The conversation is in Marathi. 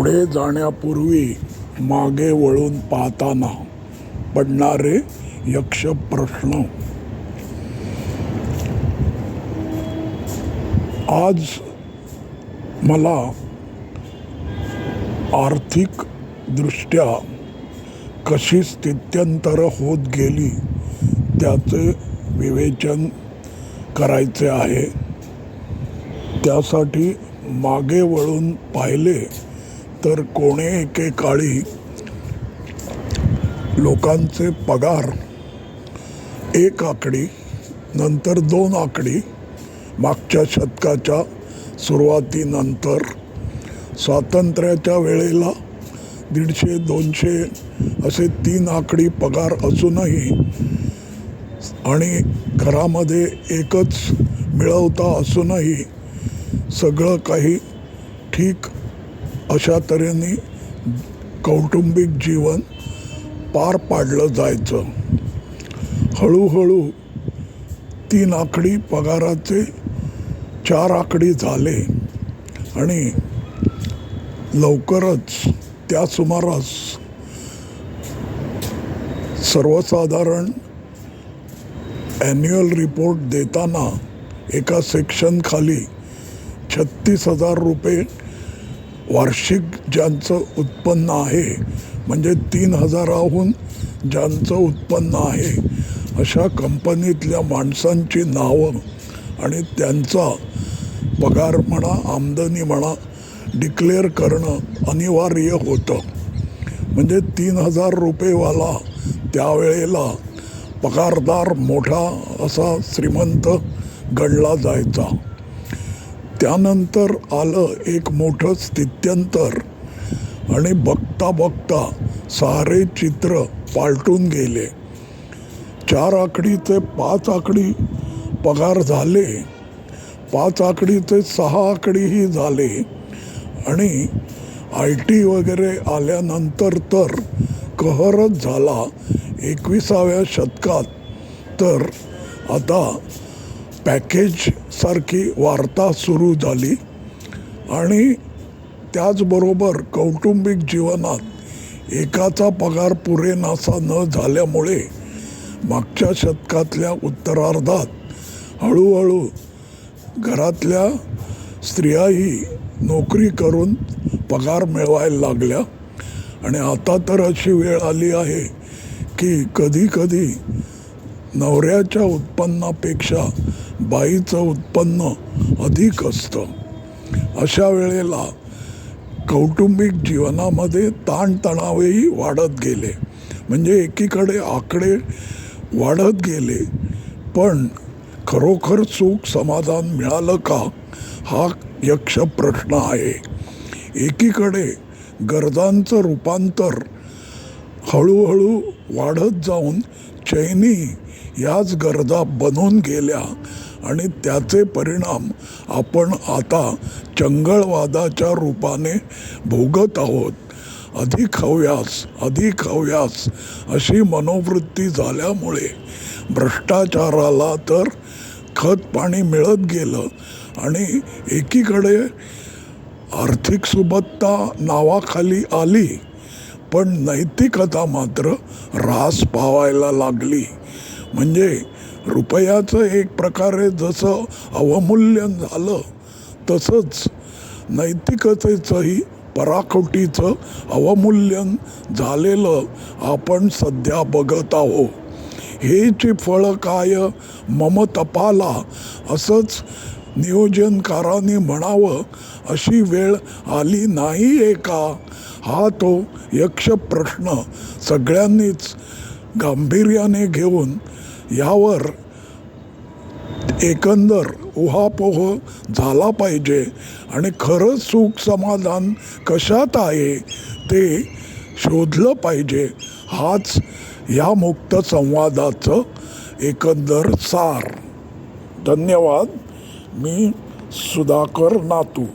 पुढे जाण्यापूर्वी मागे वळून पाहताना पडणारे यक्ष प्रश्न. आज मला आर्थिक दृष्ट्या कशी स्थित्यंतर होत गेली त्याचे विवेचन करायचे आहे. त्यासाठी मागे वळून पाहिले तर कोणे एकेकाळी लोकांचे पगार एक आकडी नंतर दोन आकडी मागच्या शतकाच्या सुरुवातीनंतर स्वातंत्र्याच्या वेळेला दीडशे दोनशे असे तीन आकडी पगार असूनही आणि घरामध्ये एकच मिळवता असूनही सगळं काही ठीक अशा तऱ्हेने कौटुंबिक जीवन पार पाडलं जायचं. हळूहळू तीन आकडी पगाराचे चार आकडी झाले आणि लवकरच त्या सुमारास सर्वसाधारण ॲन्युअल रिपोर्ट देताना एका सेक्शनखाली छत्तीस हजार रुपये वार्षिक ज्यांचं उत्पन्न आहे म्हणजे तीन हजाराहून ज्यांचं उत्पन्न आहे अशा कंपनीतल्या माणसांची नावं आणि त्यांचा पगार म्हणा आमदनी म्हणा डिक्लेअर करणं अनिवार्य होतं. म्हणजे तीन हजार रुपयेवाला त्यावेळेला पगारदार मोठा असा श्रीमंत गणला जायचा. त्यानंतर आलं एक मोठं स्थित्यंतर. आणि बघता बघता सारे चित्र पालटून गेले. चार आकडीचे पाच आकडी पगार झाले. पाच आकडीचे सहा आकडीही झाले. आणि आय टी वगैरे आल्यानंतर तर कहरच झाला एकविसाव्या शतकात. तर आता पॅकेजसारखी वार्ता सुरू झाली आणि त्याचबरोबर कौटुंबिक जीवनात एकाचा पगार पुरेनासा न झाल्यामुळे मागच्या शतकातल्या उत्तरार्धात हळूहळू घरातल्या स्त्रियाही नोकरी करून पगार मिळवायला लागल्या. आणि आता तर अशी वेळ आली आहे की कधीकधी नवऱ्याच्या उत्पन्नापेक्षा बाईचं उत्पन्न अधिक असतं. अशा वेळेला कौटुंबिक जीवनामध्ये ताणतणावही वाढत गेले. म्हणजे एकीकडे आकडे वाढत गेले पण खरोखर सुख समाधान मिळालं का? हा यक्ष प्रश्न आहे. एकीकडे गरजांचं रूपांतर हळूहळू वाढत जाऊन चैनी याच गरजा बनून गेल्या. आणि त्याचे परिणाम आपण आता चंगळवादाच्या रूपाने भोगत आहोत. अधिक हव्यास अधिक हव्यास अशी मनोवृत्ती झाल्यामुळे भ्रष्टाचाराला तर खत पाणी मिळत गेलं आणि एकीकडे आर्थिक सुबत्ता नावाखाली आली पण नैतिकता मात्र ऱ्हास पावायला लागली. म्हणजे रुपयाचं एक प्रकारे जसं अवमूल्यन झालं तसंच नैतिकतेचंही पराकोटीचं अवमूल्यन झालेलं आपण सध्या बघत आहो हेची फळं काय? मम तपाला. असंच नियोजनकारांनी म्हणावं अशी वेळ आली नाही आहे का? हा तो यक्ष प्रश्न सगळ्यांनीच गांभीर्याने घेऊन यावर एकंदर उहापोह झाला पाहिजे. आणि खरंच सुख समाधान कशात आहे ते शोधलं पाहिजे. हाच या मुक्त संवादाचं एकंदर सार. धन्यवाद. मी सुधाकर नातू.